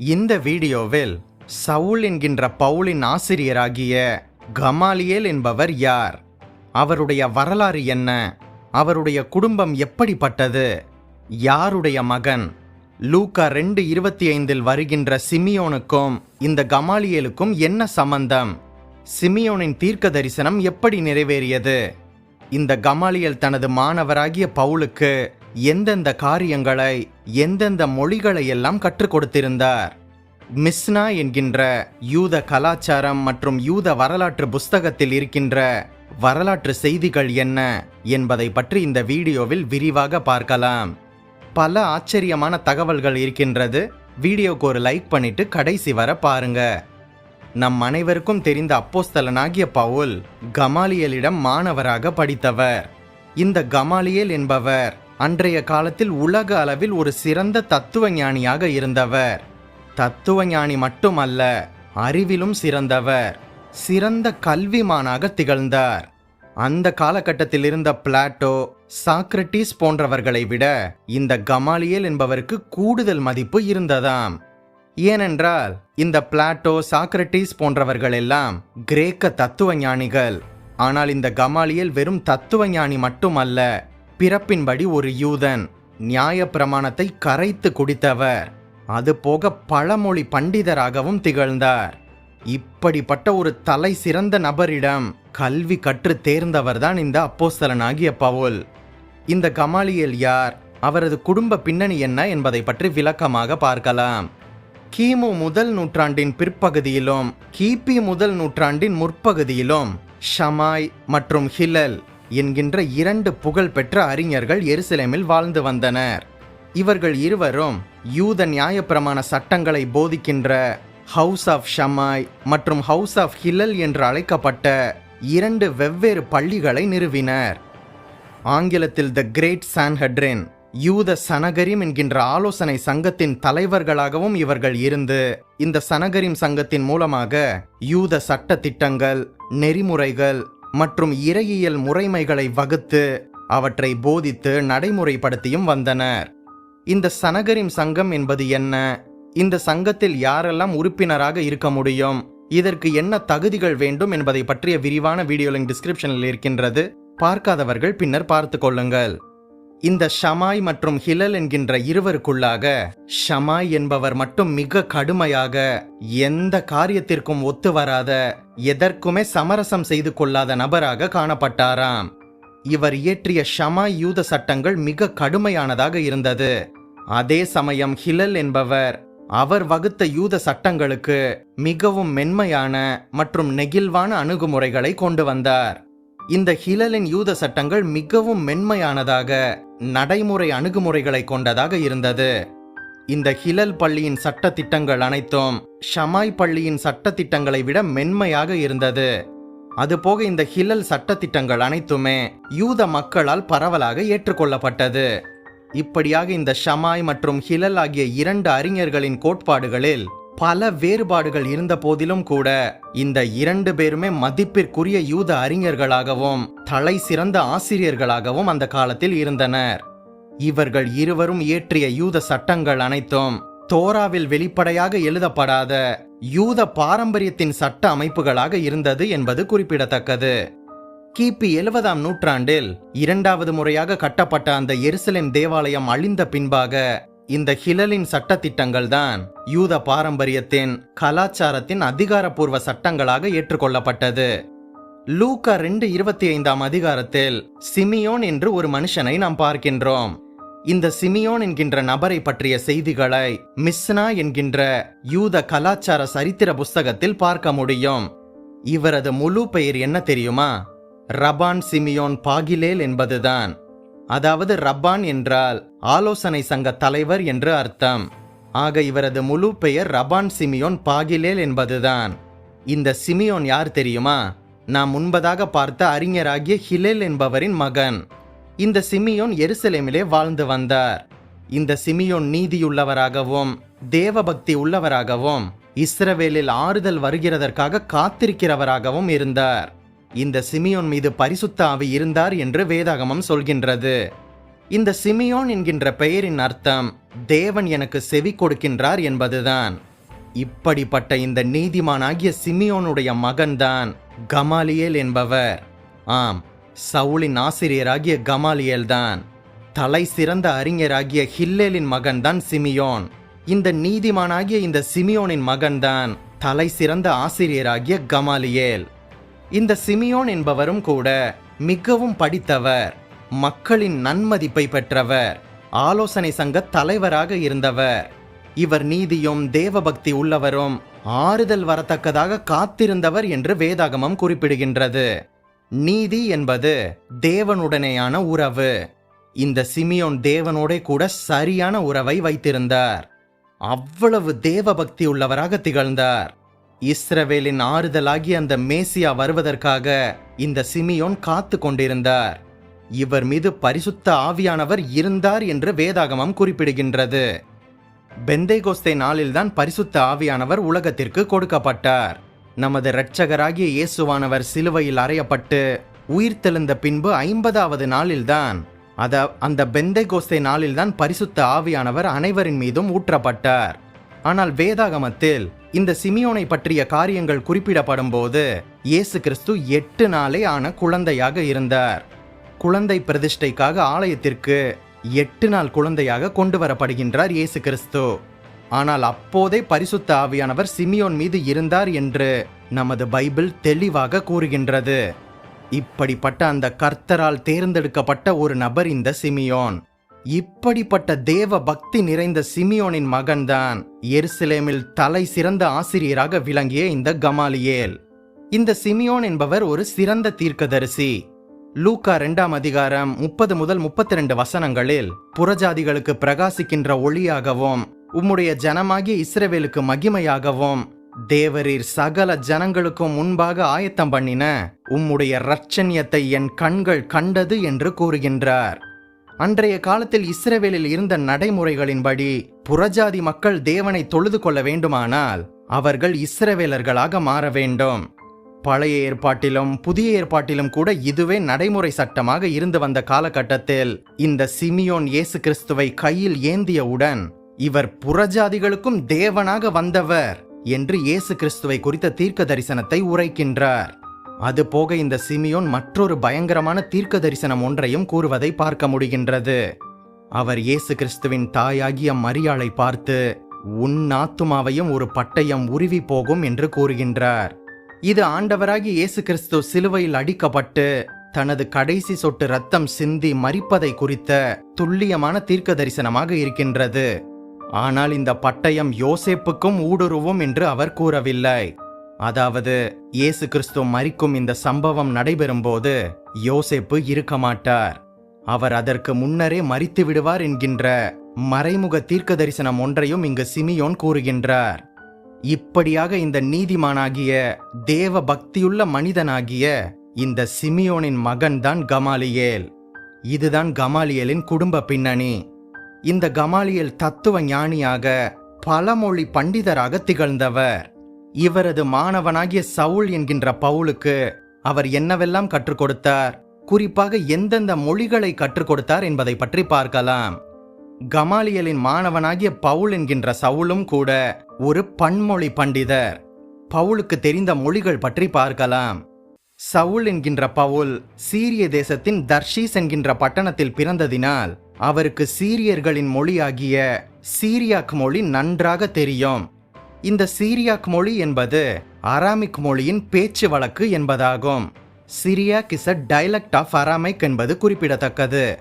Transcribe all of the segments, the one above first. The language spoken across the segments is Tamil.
இந்த வீடியோவில் சவுல் என்கின்ற பவுலின் ஆசிரியராகிய கமாலியேல் என்பவர் யார்? அவருடைய வரலாறு என்ன? அவருடைய குடும்பம் எப்படிப்பட்டது? யாருடைய மகன்? லூக்கா ரெண்டு இருபத்தி ஐந்தில் வருகின்ற சிமியோனுக்கும் இந்த கமாலியேலுக்கும் என்ன சம்பந்தம்? சிமியோனின் தீர்க்க தரிசனம் எப்படி நிறைவேறியது? இந்த கமாலியல் தனது மாணவராகிய பவுலுக்கு எந்தெந்த காரியங்களை எந்தெந்த மொழிகளை எல்லாம் கற்றுக் கொடுத்திருந்தார்? மிஸ்னா என்கின்ற யூத கலாச்சாரம் மற்றும் யூத வரலாற்று புஸ்தகத்தில் இருக்கின்ற வரலாற்று செய்திகள் என்ன என்பதை பற்றி இந்த வீடியோவில் விரிவாக பார்க்கலாம். பல ஆச்சரியமான தகவல்கள் இருக்கின்றது. வீடியோக்கு ஒரு லைக் பண்ணிட்டு கடைசி வர பாருங்க. நம் அனைவருக்கும் தெரிந்த அப்போஸ்தலனாகிய பவுல் கமாலியலிடம் மாணவராக படித்தவர். இந்த கமாலியல் என்பவர் அன்றைய காலத்தில் உலக அளவில் ஒரு சிறந்த தத்துவ ஞானியாக இருந்தவர். தத்துவ ஞானி மட்டுமல்ல அறிவிலும் சிறந்தவர். சிறந்த கல்விமானாக திகழ்ந்தார். அந்த காலகட்டத்தில் இருந்த பிளாட்டோ சாக்ரட்டிஸ் போன்றவர்களை விட இந்த கமாலியல் என்பவருக்கு கூடுதல் மதிப்பு இருந்ததாம். ஏனென்றால் இந்த பிளாட்டோ சாக்ரட்டிஸ் போன்றவர்கள் எல்லாம் கிரேக்க தத்துவ ஞானிகள் ஆனால் இந்த கமாலியல் வெறும் தத்துவ ஞானி மட்டுமல்ல பிறப்பின்படி ஒரு யூதன் நியாய பிரமாணத்தை கரைத்து குடித்தவர். அதுபோக பழமொழி பண்டிதராகவும் திகழ்ந்தார். இப்படிப்பட்ட ஒரு தலை சிறந்த நபரிடம் கல்வி கற்று தேர்ந்தவர்தான் இந்த அப்போஸ்தலனாகிய பவுல். இந்த கமாலியல் யார்? அவரது குடும்ப பின்னணி என்ன என்பதை பற்றி விளக்கமாக பார்க்கலாம். கிமு முதல் நூற்றாண்டின் பிற்பகுதியிலும் கிபி முதல் நூற்றாண்டின் முற்பகுதியிலும் ஷமாய் மற்றும் ஹிலல் என்கின்ற இரண்டு புகழ்பெற்ற அறிஞர்கள் எருசலேமில் வாழ்ந்து வந்தனர். இவர்கள் இருவரும் யூத நியாயப்பிரமாண சட்டங்களை போதிக்கின்ற ஹவுஸ் ஆஃப் ஷமாய் மற்றும் ஹவுஸ் ஆஃப் ஹில்லல் என்று அழைக்கப்பட்ட இரண்டு வெவ்வேறு பள்ளிகளை நிறுவினர். ஆங்கிலத்தில் த கிரேட் சான்ஹட்ரின் யூத சனகரிம் என்கின்ற ஆலோசனை சங்கத்தின் தலைவர்களாகவும் இவர்கள் இருந்து இந்த சனகரிம் சங்கத்தின் மூலமாக யூத சட்ட திட்டங்கள் நெறிமுறைகள் மற்றும் இறையியல் முறைமைகளை வகுத்து அவற்றை போதித்து நடைமுறைப்படுத்தியும் வந்தனர். இந்த சனகரிம் சங்கம் என்பது என்ன? இந்த சங்கத்தில் யாரெல்லாம் உறுப்பினராக இருக்க முடியும்? இதற்கு என்ன தகுதிகள் வேண்டும் என்பதை பற்றிய விரிவான வீடியோ லிங்க் டிஸ்கிரிப்ஷனில் இருக்கின்றது. பார்க்காதவர்கள் பின்னர் பார்த்து கொள்ளுங்கள். இந்த ஷமாய் மற்றும் ஹிலல் என்கின்ற இருவருக்குள்ளாக ஷமாய் என்பவர் மட்டும் மிக கடுமையாக எந்த காரியத்திற்கும் ஒத்து வராத எதற்குமே சமரசம் செய்து கொள்ளாத நபராக காணப்பட்டாராம். இவர் இயற்றிய ஷமாய் யூத சட்டங்கள் மிக கடுமையானதாக இருந்தது. அதே சமயம் ஹிலல் என்பவர் அவர் வகுத்த யூத சட்டங்களுக்கு மிகவும் மென்மையான மற்றும் நெகிழ்வான அணுகுமுறைகளை கொண்டு வந்தார். இந்த ஹிலலின் யூத சட்டங்கள் மிகவும் மென்மையானதாக நடைமுறை அணுகுமுறைகளை கொண்டதாக இருந்தது. இந்த ஹிலல் பள்ளியின் சட்ட திட்டங்கள் அனைத்தும் ஷமாய் பள்ளியின் சட்ட திட்டங்களை விட மென்மையாக இருந்தது. அதுபோக இந்த ஹிலல் சட்ட திட்டங்கள் அனைத்துமே யூத மக்களால் பரவலாக ஏற்றுக்கொள்ளப்பட்டது. இப்படியாக இந்த ஷமாய் மற்றும் ஹிலல் ஆகிய இரண்டு அறிஞர்களின் கோட்பாடுகளில் பல வேறுபாடுகள் இருந்த போதிலும் கூட இந்த இரண்டு பேருமே மதிப்பிற்குரிய யூத அறிஞர்களாகவும் தலை சிறந்த ஆசிரியர்களாகவும் அந்த காலத்தில் இருந்தனர். இவர்கள் இருவரும் இயற்றிய யூத சட்டங்கள் அனைத்தும் தோராவில் வெளிப்படையாக எழுதப்படாத யூத பாரம்பரியத்தின் சட்ட அமைப்புகளாக இருந்தது என்பது குறிப்பிடத்தக்கது. கிபி எழுபதாம் நூற்றாண்டில் இரண்டாவது முறையாக கட்டப்பட்ட அந்த எருசலேம் தேவாலயம் அழிந்த பின்பாக இந்த ஹிலலின் சட்டத்திட்டங்கள் தான் யூத பாரம்பரியத்தின் கலாச்சாரத்தின் அதிகாரப்பூர்வ சட்டங்களாக ஏற்றுக்கொள்ளப்பட்டது. லூக்கா ரெண்டு இருபத்தி ஐந்தாம் அதிகாரத்தில் சிமியோன் என்று ஒரு மனுஷனை நாம் பார்க்கின்றோம். இந்த சிமியோன் என்கின்ற நபரை பற்றிய செய்திகளை மிஸ்னா என்கின்ற யூத கலாச்சார சரித்திர புஸ்தகத்தில் பார்க்க முடியும். இவரது முழு பெயர் என்ன தெரியுமா? ரபான் சிமியோன் பாகிலேல் என்பதுதான். அதாவது ரப்பான் என்றால் ஆலோசனை சங்க தலைவர் என்று அர்த்தம். ஆக இவரது முழு பெயர் ரபான் சிமியோன் பாகிலேல் என்பதுதான். இந்த சிமியோன் யார் தெரியுமா? நாம் முன்பதாக பார்த்த அறிஞராகிய ஹிலேல் என்பவரின் மகன். இந்த சிமியோன் எருசலேமிலே வாழ்ந்து வந்தார். இந்த சிமியோன் நீதியுள்ளவராகவும் தேவபக்தி உள்ளவராகவும் இஸ்ரவேலில் ஆறுதல் வருகிறதற்காக காத்திருக்கிறவராகவும் இருந்தார். இந்த சிமியோன் மீது பரிசுத்த ஆவி இருந்தார் என்று வேதாகமம் சொல்கின்றது. இந்த சிமியோன் என்கின்ற பெயரின் அர்த்தம் தேவன் எனக்கு செவி கொடுக்கின்றார் என்பதுதான். இப்படிப்பட்ட இந்த நீதிமானாகிய சிமியோனுடைய மகன்தான் கமாலியேல் என்பவர். ஆம் சவுலின் ஆசிரியராகிய கமாலியேல் தான் தலை சிறந்த அறிஞராகிய ஹில்லேலின் மகன்தான் சிமியோன். இந்த நீதிமானாகிய இந்த சிமியோனின் மகன்தான் தலை சிறந்த ஆசிரியராகிய கமாலியேல். இந்த சிமியோன் என்பவரும் கூட மிகவும் படித்தவர் மக்களின் நன்மதிப்பை பெற்றவர் ஆலோசனை சங்க தலைவராக இருந்தவர். இவர் நீதியும் தேவபக்தி உள்ளவரும் ஆறுதல் வரத்தக்கதாக காத்திருந்தவர் என்று வேதாகமம் குறிப்பிடுகின்றது. நீதி என்பது தேவனுடனேயான உறவு. இந்த சிமியோன் தேவனோட கூட சரியான உறவை வைத்திருந்தார். அவ்வளவு தேவபக்தி உள்ளவராக திகழ்ந்தார். இஸ்ரவேலின் ஆறுதலாகி அந்த மேசியா வருவதற்காக இந்த சிமியோன் காத்து கொண்டிருந்தார். இவர் மீது பரிசுத்த ஆவியானவர் இருந்தார் என்று வேதாகமம் குறிப்பிடுகின்றது. பெந்தைகோஸ்தே நாளில்தான் பரிசுத்த ஆவியானவர் உலகத்திற்கு கொடுக்கப்பட்டார். நமது இரட்சகராகிய இயேசுவானவர் சிலுவையில் அறையப்பட்டு உயிர்த்தெழுந்த பின்பு ஐம்பதாவது நாளில்தான் அத அந்த பெந்தைகோஸ்தே நாளில்தான் பரிசுத்த ஆவியானவர் அனைவரின் மீதும் ஊற்றப்பட்டார். ஆனால் வேதாகமத்தில் இந்த சிமியோனை பற்றிய காரியங்கள் குறிப்பிடப்படும் போது இயேசு கிறிஸ்து எட்டு நாளே ஆன குழந்தையாக இருந்தார். குழந்தை பிரதிஷ்டைக்காக ஆலயத்திற்கு எட்டு நாள் குழந்தையாக கொண்டு வரப்படுகின்றார் இயேசு கிறிஸ்து. ஆனால் அப்போதே பரிசுத்த ஆவியானவர் சிமியோன் மீது இருந்தார் என்று நமது பைபிள் தெளிவாக கூறுகின்றது. இப்படிப்பட்ட அந்த கர்த்தரால் தேர்ந்தெடுக்கப்பட்ட ஒரு நபர் இந்த சிமியோன். இப்படிப்பட்ட தேவ பக்தி நிறைந்த சிமியோனின் மகன்தான். எருசலேமில் தலை சிறந்த ஆசிரியராக விளங்கிய இந்த கமாலியேல். இந்த சிமியோன் என்பவர் ஒரு சிறந்த தீர்க்கதரிசி. லூக்கா இரண்டாம் அதிகாரம் முப்பது முதல் முப்பத்தி ரெண்டு வசனங்களில் புறஜாதிகளுக்கு பிரகாசிக்கின்ற ஒளியாகவும் உம்முடைய ஜனமாகிய இஸ்ரவேலுக்கு மகிமையாகவும் தேவரீர் சகல ஜனங்களுக்கும் முன்பாக ஆயத்தம் பண்ணின உம்முடைய இரட்சண்யத்தை என் கண்கள் கண்டது என்று கூறுகின்றார். அன்றைய காலத்தில் இஸ்ரவேலில் இருந்த நடைமுறைகளின்படி புறஜாதி மக்கள் தேவனை தொழுது கொள்ள வேண்டுமானால் அவர்கள் இஸ்ரவேலர்களாக மாற வேண்டும். பழைய ஏற்பாட்டிலும் புதிய ஏற்பாட்டிலும் கூட இதுவே நடைமுறை சட்டமாக இருந்து வந்த காலகட்டத்தில் இந்த சிமியோன் இயேசு கிறிஸ்துவை கையில் ஏந்தியவுடன் இவர் புறஜாதிகளுக்கும் தேவனாக வந்தவர் என்று இயேசு கிறிஸ்துவை குறித்த தீர்க்க தரிசனத்தை உரைக்கின்றார். அதுபோக இந்த சிமியோன் மற்றொரு பயங்கரமான தீர்க்க தரிசனம் ஒன்றையும் கூறுவதை பார்க்க முடிகின்றது. அவர் இயேசு கிறிஸ்துவின் தாயாகிய மரியாளை பார்த்து உன் ஆத்துமாவையும் ஒரு பட்டயம் உருவி போகும் என்று கூறுகின்றார். இது ஆண்டவராகி இயேசு கிறிஸ்து சிலுவையில் அடிக்கப்பட்டு தனது கடைசி சொட்டு ரத்தம் சிந்தி மறிப்பதை குறித்த துல்லியமான தீர்க்க தரிசனமாக இருக்கின்றது. ஆனால் இந்த பட்டயம் யோசேப்புக்கும் ஊடுருவும் என்று அவர் கூறவில்லை. அதாவது இயேசு கிறிஸ்து மறிக்கும் இந்த சம்பவம் நடைபெறும்போது யோசேப்பு இருக்க மாட்டார் அவர் அதற்கு முன்னரே மறித்து விடுவார் என்கின்ற மறைமுக தீர்க்க தரிசனம் ஒன்றையும் இங்கு சிமியோன் கூறுகின்றார். இப்படியாக இந்த நீதிமானாகிய தேவ பக்தியுள்ள மனிதனாகிய இந்த சிமியோனின் மகன்தான் கமாலியேல். இதுதான் கமாலியலின் குடும்ப பின்னணி. இந்த கமாலியல் தத்துவ ஞானியாக பலமொழி பண்டிதராக திகழ்ந்தவர். இவரது மாணவனாகிய சவுல் என்கின்ற பவுலுக்கு அவர் என்னவெல்லாம் கற்றுக் கொடுத்தார்? குறிப்பாக எந்தெந்த மொழிகளை கற்றுக் கொடுத்தார் என்பதை பற்றி பார்க்கலாம். கமாலியலின் மாணவனாகிய பவுல் என்கின்ற சவுலும் கூட ஒரு பன்மொழி பண்டிதர். பவுலுக்கு தெரிந்த மொழிகள் பற்றி பார்க்கலாம். சவுல் என்கின்ற பவுல் சீரிய தேசத்தின் தர்ஷீஸ் என்கின்ற பட்டணத்தில் பிறந்ததினால் அவருக்கு சீரியர்களின் மொழியாகிய சீரியாக் மொழி நன்றாக தெரியும். இந்த சீரியாக் மொழி என்பது அராமிக் மொழியின் பேச்சு வழக்கு என்பதாகும். Syriac is a dialect of Aramaic என்பது குறிப்பிடத்தக்கது.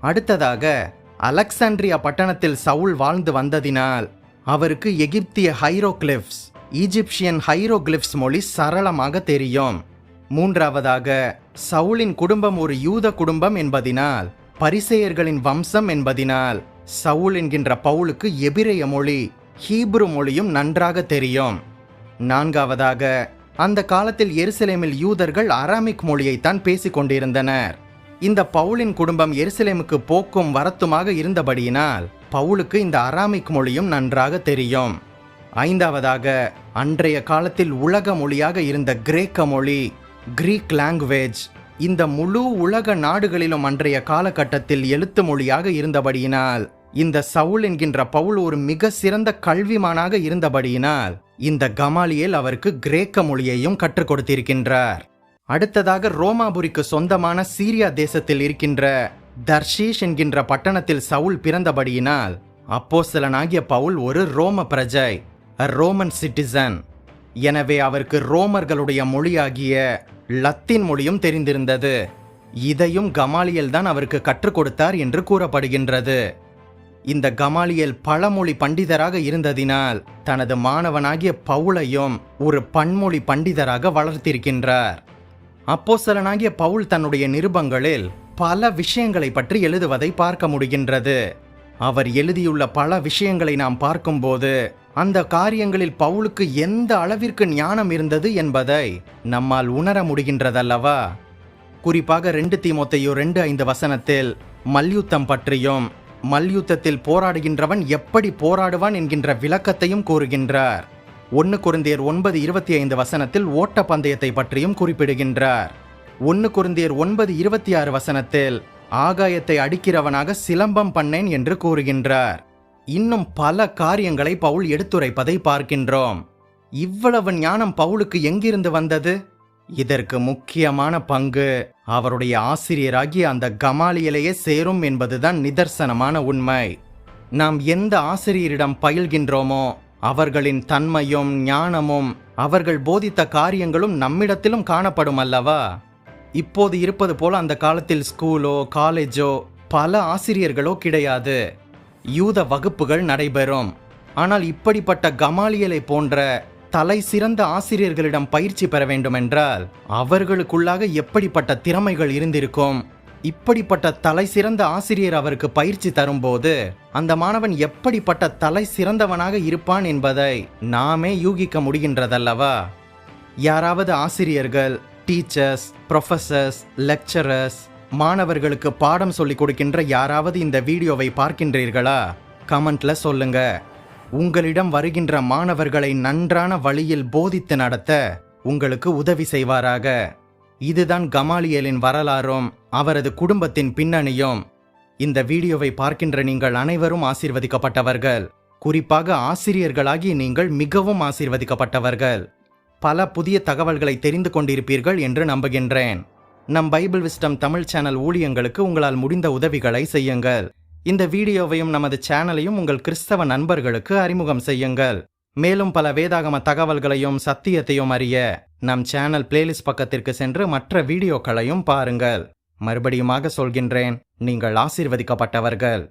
அடுத்ததாக அலெக்சாண்ட்ரியா பட்டணத்தில் சவுல் வாழ்ந்து வந்ததினால் அவருக்கு எகிப்திய ஹைரோக்ளிப்ஸ் ஈஜிப்சியன் ஹைரோக்ளிப்ஸ் மொழி சரளமாக தெரியும். மூன்றாவதாக சவுலின் குடும்பம் ஒரு யூத குடும்பம் என்பதினால் பரிசேயர்களின் வம்சம் என்பதினால் சவுல் என்கின்ற பவுலுக்கு எபிரேய மொழி ஹீப்ரு மொழியும் நன்றாக தெரியும். நான்காவதாக அந்த காலத்தில் எருசலேமில் யூதர்கள் அராமிக் மொழியைத்தான் பேசிக் கொண்டிருந்தனர். இந்த பவுலின் குடும்பம் எருசலேமுக்கு போக்கும் வரத்துமாக இருந்தபடியினால் பவுலுக்கு இந்த அராமிக் மொழியும் நன்றாக தெரியும். ஐந்தாவதாக அன்றைய காலத்தில் உலக மொழியாக இருந்த கிரேக்க மொழி கிரீக் லாங்குவேஜ் இந்த முழு உலக நாடுகளிலும் அன்றைய காலகட்டத்தில் எழுத்து மொழியாக இருந்தபடியினால் இந்த சவுல் என்கின்ற பவுல் ஒரு மிக சிறந்த கல்விமானாக இருந்தபடியினால் இந்த கமாலியல் அவருக்கு கிரேக்க மொழியையும் கற்றுக் கொடுத்திருக்கின்றார். அடுத்ததாக ரோமாபுரிக்கு சொந்தமான சீரியா தேசத்தில் இருக்கின்ற தர்ஷீஷ் என்கின்ற பட்டணத்தில் சவுல் பிறந்தபடியினால் அப்போஸ்தலனாகிய பவுல் ஒரு ரோம பிரஜை ரோமன் சிட்டிசன் எனவே அவருக்கு ரோமர்களுடைய மொழியாகிய லத்தீன் மொழியும் தெரிந்திருந்தது. இதையும் கமாலியல் தான் அவருக்கு கற்றுக் கொடுத்தார் என்று கூறப்படுகின்றது. இந்த கமாலியல் பழமொழி பண்டிதராக இருந்ததினால் தனது மாணவனாகிய பவுலையும் ஒரு பன்மொழி பண்டிதராக வளர்த்திருக்கின்றார். அப்போசலனாகிய பவுல் தன்னுடைய நிருபங்களில் பல விஷயங்களை பற்றி எழுதுவதை பார்க்க முடிகின்றது. அவர் எழுதியுள்ள பல விஷயங்களை நாம் பார்க்கும்போது அந்த காரியங்களில் பவுலுக்கு எந்த அளவிற்கு ஞானம் இருந்தது என்பதை நம்மால் உணர முடிகின்றதல்லவா? குறிப்பாக ரெண்டு தீமோத்தேயு ரெண்டு ஐந்து வசனத்தில் மல்யுத்தம் பற்றியும் மல்யுத்தத்தில் போராடுகின்றவன் எப்படி போராடுவான் என்கின்ற விளக்கத்தையும் கூறுகின்றார். ஒன்று குருந்தியர் ஒன்பது இருபத்தி ஐந்து வசனத்தில் ஓட்ட பந்தயத்தை பற்றியும் குறிப்பிடுகின்றார். ஒன்று குருந்தியர் ஒன்பது இருபத்தி ஆறு வசனத்தில் ஆகாயத்தை அடிக்கிறவனாக சிலம்பம் பண்ணேன் என்று கூறுகின்றார். இன்னும் பல காரியங்களை பவுல் எடுத்துரைப்பதை பார்க்கின்றோம். இவ்வளவு ஞானம் பவுலுக்கு எங்கிருந்து வந்தது? இதற்கு முக்கியமான பங்கு அவருடைய ஆசிரியராகிய அந்த கமாலியலையே சேரும் என்பதுதான் நிதர்சனமான உண்மை. நாம் எந்த ஆசிரியரிடம் பயில்கின்றோமோ அவர்களின் தன்மையும் ஞானமும் அவர்கள் போதித்த காரியங்களும் நம்மிடத்திலும் காணப்படும் அல்லவா? இப்போது இருப்பது போல அந்த காலத்தில் ஸ்கூலோ காலேஜோ பல ஆசிரியர்களோ கிடையாது. யூத வகுப்புகள் நடைபெறும். ஆனால் இப்படிப்பட்ட கமாலியலை போன்ற தலை சிறந்த ஆசிரியர்களிடம் பயிற்சி பெற வேண்டுமென்றால் அவர்களுக்குள்ளாக எப்படிப்பட்ட திறமைகள் இருந்திருக்கும்? இப்படிப்பட்ட தலை சிறந்த ஆசிரியர் அவருக்கு பயிற்சி தரும்போது அந்த மாணவன் எப்படிப்பட்ட தலை சிறந்தவனாக இருப்பான் என்பதை நாமே யூகிக்க முடிகின்றதல்லவா? யாராவது ஆசிரியர்கள் டீச்சர்ஸ் ப்ரொஃபஸர்ஸ் லெக்சரர்ஸ் மாணவர்களுக்கு பாடம் சொல்லிக் கொடுக்கின்ற யாராவது இந்த வீடியோவை பார்க்கின்றீர்களா? கமெண்ட்ல சொல்லுங்க. உங்களிடம் வருகின்ற மாணவர்களை நன்றான வழியில் போதித்து நடத்த உங்களுக்கு உதவி செய்வாராக. இதுதான் கமாலியலின் வரலாறும் அவரது குடும்பத்தின் பின்னணியும். இந்த வீடியோவை பார்க்கின்ற நீங்கள் அனைவரும் ஆசீர்வதிக்கப்பட்டவர்கள். குறிப்பாக ஆசிரியர்களாகி நீங்கள் மிகவும் ஆசீர்வதிக்கப்பட்டவர்கள். பல புதிய தகவல்களை தெரிந்து கொண்டிருப்பீர்கள் என்று நம்புகின்றேன். நம் பைபிள் விஸ்டம் தமிழ் சேனல் ஊழியங்களுக்கு உங்களால் முடிந்த உதவிகளை செய்யுங்கள். இந்த வீடியோவையும் நமது சேனலையும் உங்கள் கிறிஸ்தவ நண்பர்களுக்கு அறிமுகம் செய்யுங்கள். மேலும் பல வேதாகம தகவல்களையும் சத்தியத்தையும் அறிய நம் சேனல் பிளேலிஸ்ட் பக்கத்திற்கு சென்று மற்ற வீடியோக்களையும் பாருங்கள். மறுபடியுமாக சொல்கின்றேன் நீங்கள் ஆசீர்வதிக்கப்பட்டவர்கள்.